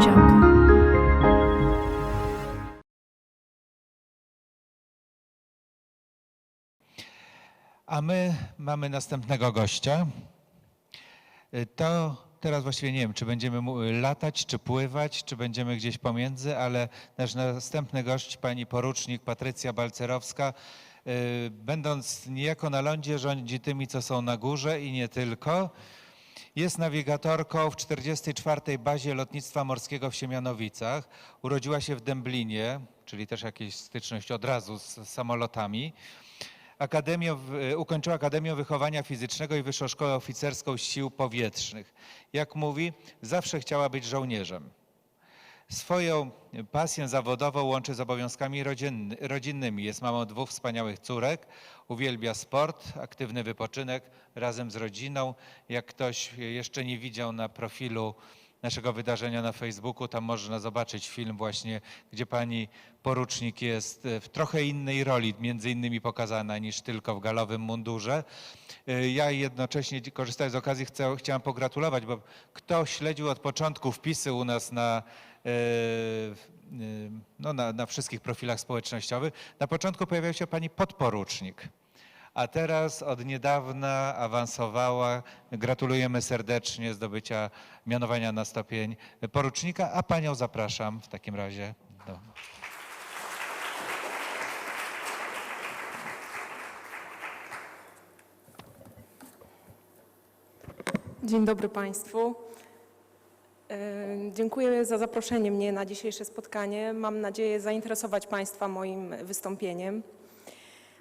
jungle. A my mamy następnego gościa. Y, To teraz właściwie nie wiem, czy będziemy mu- latać, czy pływać, czy będziemy gdzieś pomiędzy, ale nasz następny gość, pani porucznik Patrycja Balcerowska, y, będąc niejako na lądzie, rządzi tymi, co są na górze i nie tylko. Jest nawigatorką w 44. bazie lotnictwa morskiego w Siemianowicach. Urodziła się w Dęblinie, czyli też jakieś styczność od razu z samolotami. Akademię, ukończyła Akademię Wychowania Fizycznego i Wyższą Szkołę Oficerską Sił Powietrznych. Jak mówi, zawsze chciała być żołnierzem. Swoją pasję zawodową łączy z obowiązkami rodzinny, rodzinnymi. Jest mamą dwóch wspaniałych córek, uwielbia sport, aktywny wypoczynek razem z rodziną. Jak ktoś jeszcze nie widział na profilu naszego wydarzenia na Facebooku, tam można zobaczyć film właśnie, gdzie pani porucznik jest w trochę innej roli, między innymi pokazana niż tylko w galowym mundurze. Y, Ja jednocześnie korzystając z okazji chcę, chciałem pogratulować, bo kto śledził od początku wpisy u nas na, e, no na, na wszystkich profilach społecznościowych, na początku pojawiała się pani podporucznik. A teraz od niedawna awansowała. Gratulujemy serdecznie zdobycia mianowania na stopień porucznika, a panią zapraszam w takim razie do. Dzień dobry Państwu. E, Dziękuję za zaproszenie mnie na dzisiejsze spotkanie. Mam nadzieję zainteresować Państwa moim wystąpieniem.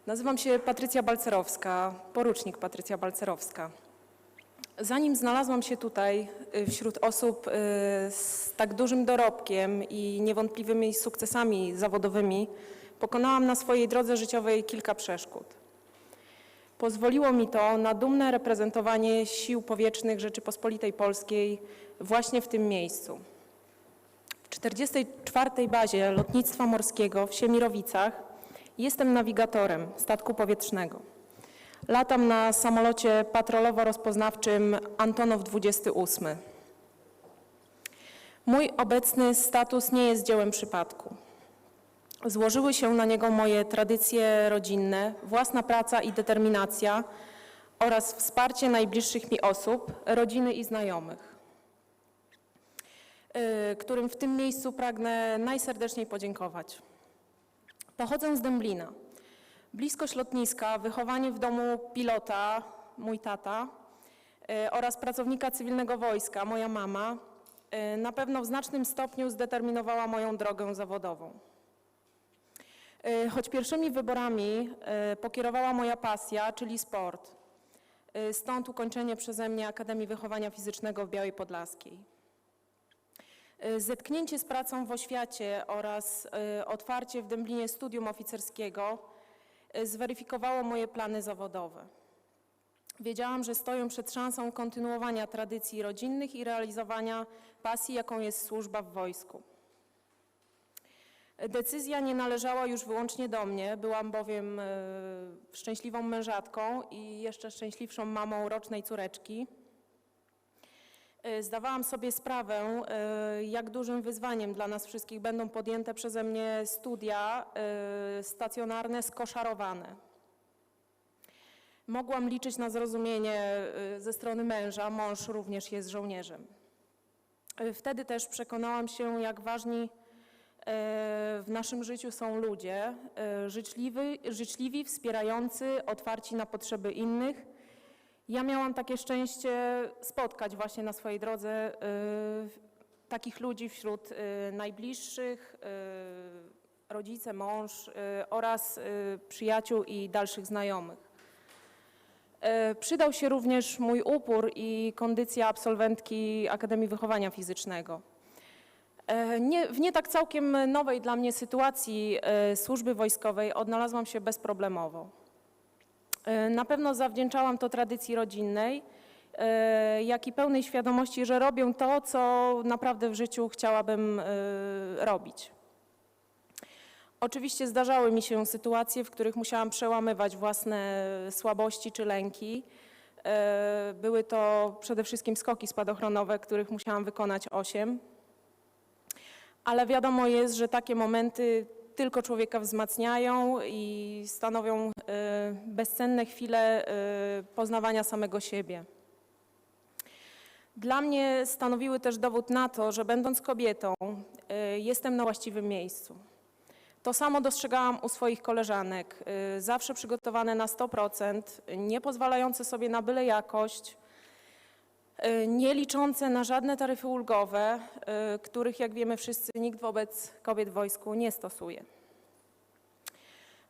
Nazywam się Patrycja Balcerowska, porucznik Patrycja Balcerowska. Zanim znalazłam się tutaj y, wśród osób y, z tak dużym dorobkiem i niewątpliwymi sukcesami zawodowymi, pokonałam na swojej drodze życiowej kilka przeszkód. Pozwoliło mi to na dumne reprezentowanie sił powietrznych Rzeczypospolitej Polskiej właśnie w tym miejscu. W 44. bazie lotnictwa morskiego w Siemirowicach jestem nawigatorem statku powietrznego. Latam na samolocie patrolowo-rozpoznawczym Antonow 28. Mój obecny status nie jest dziełem przypadku. Złożyły się na niego moje tradycje rodzinne, własna praca i determinacja oraz wsparcie najbliższych mi osób, rodziny i znajomych, y, którym w tym miejscu pragnę najserdeczniej podziękować. Pochodzę z Dęblina. Bliskość lotniska, wychowanie w domu pilota, mój tata, y, oraz pracownika cywilnego wojska, moja mama, y, na pewno w znacznym stopniu zdeterminowała moją drogę zawodową. Y, Choć pierwszymi wyborami pokierowała moja pasja, czyli sport. Stąd ukończenie przeze mnie Akademii Wychowania Fizycznego w Białej Podlaskiej. Y, Zetknięcie z pracą w oświacie oraz y, otwarcie w Dęblinie studium oficerskiego y, zweryfikowało moje plany zawodowe. Wiedziałam, że stoję przed szansą kontynuowania tradycji rodzinnych i realizowania pasji, jaką jest służba w wojsku. Decyzja nie należała już wyłącznie do mnie, byłam bowiem e, szczęśliwą mężatką i jeszcze szczęśliwszą mamą rocznej córeczki. E, Zdawałam sobie sprawę, e, jak dużym wyzwaniem dla nas wszystkich będą podjęte przeze mnie studia e, stacjonarne, skoszarowane. Mogłam liczyć na zrozumienie ze strony męża, mąż również jest żołnierzem. Wtedy też przekonałam się, jak ważni w naszym życiu są ludzie życzliwi, życzliwi, wspierający, otwarci na potrzeby innych. Ja miałam takie szczęście spotkać właśnie na swojej drodze e, takich ludzi wśród e, najbliższych, e, rodzice, mąż oraz przyjaciół i dalszych znajomych. Przydał się również mój upór i kondycja absolwentki Akademii Wychowania Fizycznego. Nie, w nie tak całkiem nowej dla mnie sytuacji służby wojskowej odnalazłam się bezproblemowo. E, Na pewno zawdzięczałam to tradycji rodzinnej, e, jak i pełnej świadomości, że robię to, co naprawdę w życiu chciałabym e, robić. Oczywiście zdarzały mi się sytuacje, w których musiałam przełamywać własne słabości czy lęki. Były to przede wszystkim skoki spadochronowe, których musiałam wykonać osiem. ale wiadomo jest, że takie momenty tylko człowieka wzmacniają i stanowią e, bezcenne chwile e, poznawania samego siebie. Dla mnie stanowiły też dowód na to, że będąc kobietą, e, jestem na właściwym miejscu. To samo dostrzegałam u swoich koleżanek, y, zawsze przygotowane na 100%, nie pozwalające sobie na byle jakość, y, nie liczące na żadne taryfy ulgowe, y, których, jak wiemy wszyscy, nikt wobec kobiet w wojsku nie stosuje.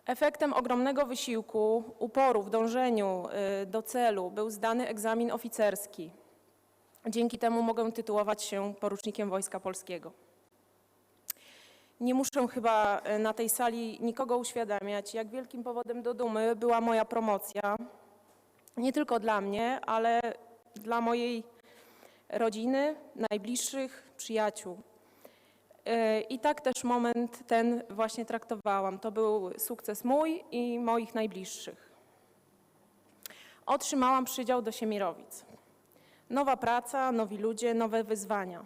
Efektem ogromnego wysiłku, uporu w dążeniu y, do celu był zdany egzamin oficerski. Dzięki temu mogę tytułować się porucznikiem Wojska Polskiego. Nie muszę chyba e, na tej sali nikogo uświadamiać, jak wielkim powodem do dumy była moja promocja. Nie tylko dla mnie, ale dla mojej rodziny, najbliższych, przyjaciół. E, I tak też moment ten właśnie traktowałam. To był sukces mój i moich najbliższych. Otrzymałam przydział do Siemirowic. Nowa praca, nowi ludzie, nowe wyzwania.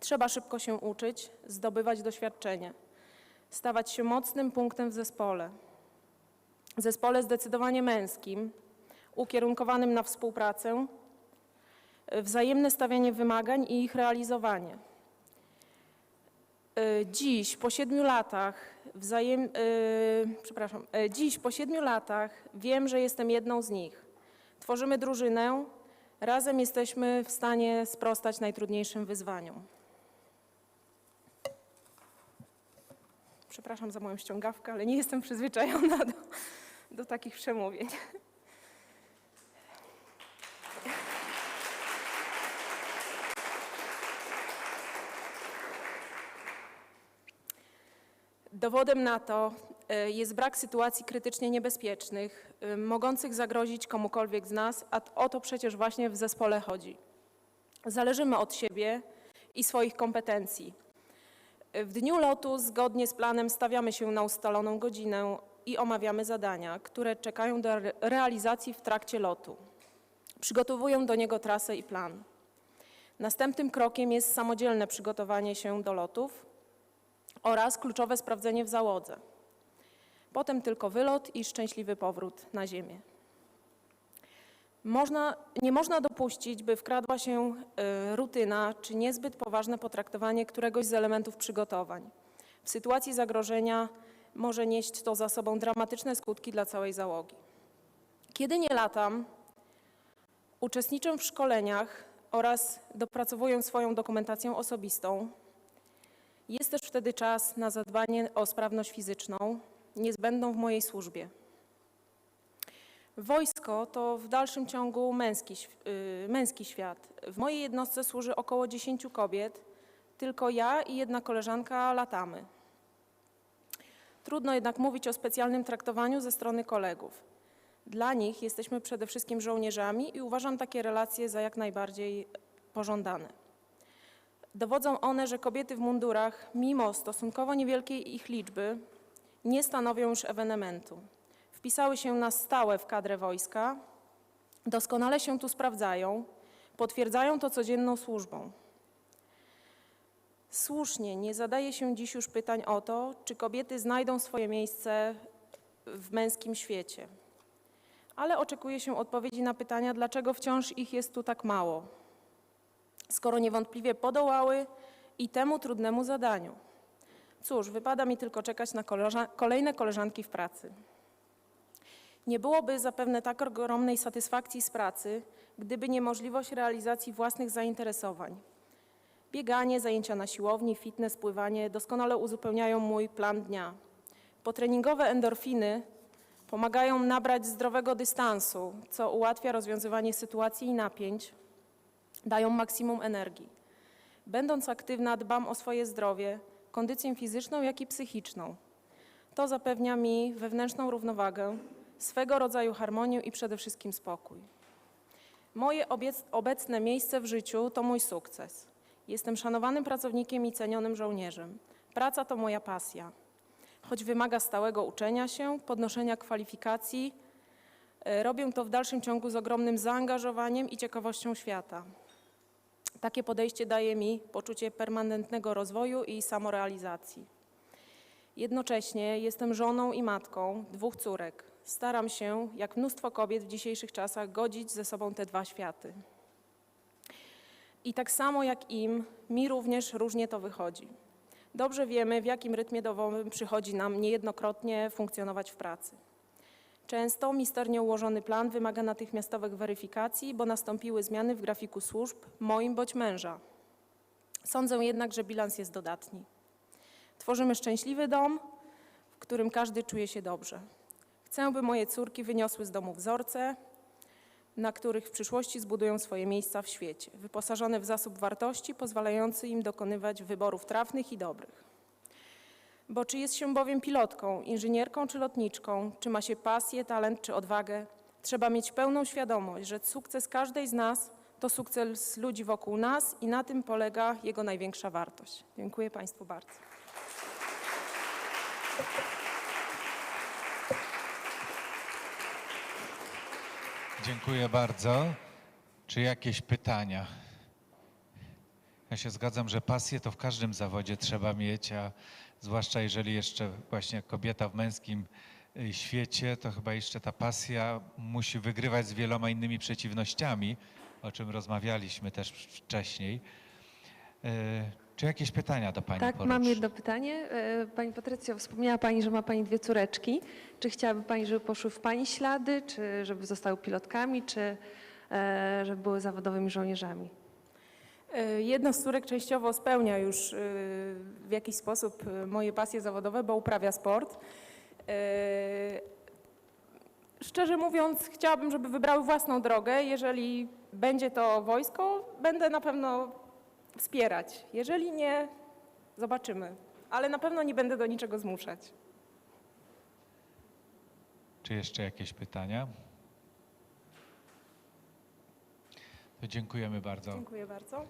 Trzeba szybko się uczyć, zdobywać doświadczenie, stawać się mocnym punktem w zespole. Zespole zdecydowanie męskim, ukierunkowanym na współpracę, wzajemne stawianie wymagań i ich realizowanie. Y, Dziś, po siedmiu latach, wzajem, y, przepraszam, dziś po siedmiu latach wiem, że jestem jedną z nich. Tworzymy drużynę, razem jesteśmy w stanie sprostać najtrudniejszym wyzwaniom. Przepraszam za moją ściągawkę, ale nie jestem przyzwyczajona do, do takich przemówień. Dowodem na to e, jest brak sytuacji krytycznie niebezpiecznych, e, mogących zagrozić komukolwiek z nas, a o to przecież właśnie w zespole chodzi. Zależymy od siebie i swoich kompetencji. W dniu lotu zgodnie z planem stawiamy się na ustaloną godzinę i omawiamy zadania, które czekają do re- realizacji w trakcie lotu. Przygotowuję do niego trasę i plan. Następnym krokiem jest samodzielne przygotowanie się do lotów oraz kluczowe sprawdzenie w załodze. Potem tylko wylot i szczęśliwy powrót na ziemię. Można, nie można dopuścić, by wkradła się y, rutyna czy niezbyt poważne potraktowanie któregoś z elementów przygotowań. W sytuacji zagrożenia może nieść to za sobą dramatyczne skutki dla całej załogi. Kiedy nie latam, uczestniczę w szkoleniach oraz dopracowuję swoją dokumentację osobistą. Jest też wtedy czas na zadbanie o sprawność fizyczną, niezbędną w mojej służbie. Wojsko to w dalszym ciągu męski, y, męski świat. W mojej jednostce służy około 10 kobiet, tylko ja i jedna koleżanka latamy. Trudno jednak mówić o specjalnym traktowaniu ze strony kolegów. Dla nich jesteśmy przede wszystkim żołnierzami i uważam takie relacje za jak najbardziej pożądane. Dowodzą one, że kobiety w mundurach, mimo stosunkowo niewielkiej ich liczby, nie stanowią już ewenementu wpisały się na stałe w kadrę wojska, doskonale się tu sprawdzają, potwierdzają to codzienną służbą. Słusznie nie zadaje się dziś już pytań o to, czy kobiety znajdą swoje miejsce w męskim świecie. Ale oczekuje się odpowiedzi na pytania, dlaczego wciąż ich jest tu tak mało, skoro niewątpliwie podołały i temu trudnemu zadaniu. Cóż, wypada mi tylko czekać na kolejne koleżanki w pracy. Nie byłoby zapewne tak ogromnej satysfakcji z pracy, gdyby nie możliwość realizacji własnych zainteresowań. Bieganie, zajęcia na siłowni, fitness, pływanie doskonale uzupełniają mój plan dnia. Potreningowe endorfiny pomagają nabrać zdrowego dystansu, co ułatwia rozwiązywanie sytuacji i napięć, dają maksimum energii. Będąc aktywna, dbam o swoje zdrowie, kondycję fizyczną, jak i psychiczną. To zapewnia mi wewnętrzną równowagę, swego rodzaju harmonię i przede wszystkim spokój. Moje obecne miejsce w życiu to mój sukces. Jestem szanowanym pracownikiem i cenionym żołnierzem. Praca to moja pasja. Choć wymaga stałego uczenia się, podnoszenia kwalifikacji, e, robię to w dalszym ciągu z ogromnym zaangażowaniem i ciekawością świata. Takie podejście daje mi poczucie permanentnego rozwoju i samorealizacji. Jednocześnie jestem żoną i matką dwóch córek. Staram się, jak mnóstwo kobiet w dzisiejszych czasach, godzić ze sobą te dwa światy. I tak samo jak im, mi również różnie to wychodzi. Dobrze wiemy, w jakim rytmie domowym przychodzi nam niejednokrotnie funkcjonować w pracy. Często misternie ułożony plan wymaga natychmiastowych weryfikacji, bo nastąpiły zmiany w grafiku służb, moim bądź męża. Sądzę jednak, że bilans jest dodatni. Tworzymy szczęśliwy dom, w którym każdy czuje się dobrze. Chcę, by moje córki wyniosły z domu wzorce, na których w przyszłości zbudują swoje miejsca w świecie, wyposażone w zasób wartości pozwalający im dokonywać wyborów trafnych i dobrych. Bo czy jest się bowiem pilotką, inżynierką czy lotniczką, czy ma się pasję, talent czy odwagę, trzeba mieć pełną świadomość, że sukces każdej z nas to sukces ludzi wokół nas i na tym polega jego największa wartość. Dziękuję Państwu bardzo. Dziękuję bardzo. Czy jakieś pytania? Ja się zgadzam, że pasję to w każdym zawodzie trzeba mieć, a zwłaszcza jeżeli jeszcze właśnie kobieta w męskim y, świecie, to chyba jeszcze ta pasja musi wygrywać z wieloma innymi przeciwnościami, o czym rozmawialiśmy też wcześniej. Y, Czy jakieś pytania do Pani Tak, porucz? mam jedno pytanie. E, Pani Patrycjo, wspomniała Pani, że ma Pani dwie córeczki. Czy chciałaby Pani, żeby poszły w Pani ślady, czy żeby zostały pilotkami, czy e, żeby były zawodowymi żołnierzami? Y, Jedna z córek częściowo spełnia już y, w jakiś sposób y, moje pasje zawodowe, bo uprawia sport. Szczerze mówiąc, chciałabym, żeby wybrały własną drogę. Jeżeli będzie to wojsko, będę na pewno wspierać. Jeżeli nie, zobaczymy. Ale na pewno nie będę do niczego zmuszać. Czy jeszcze jakieś pytania? To dziękujemy bardzo. Dziękuję bardzo.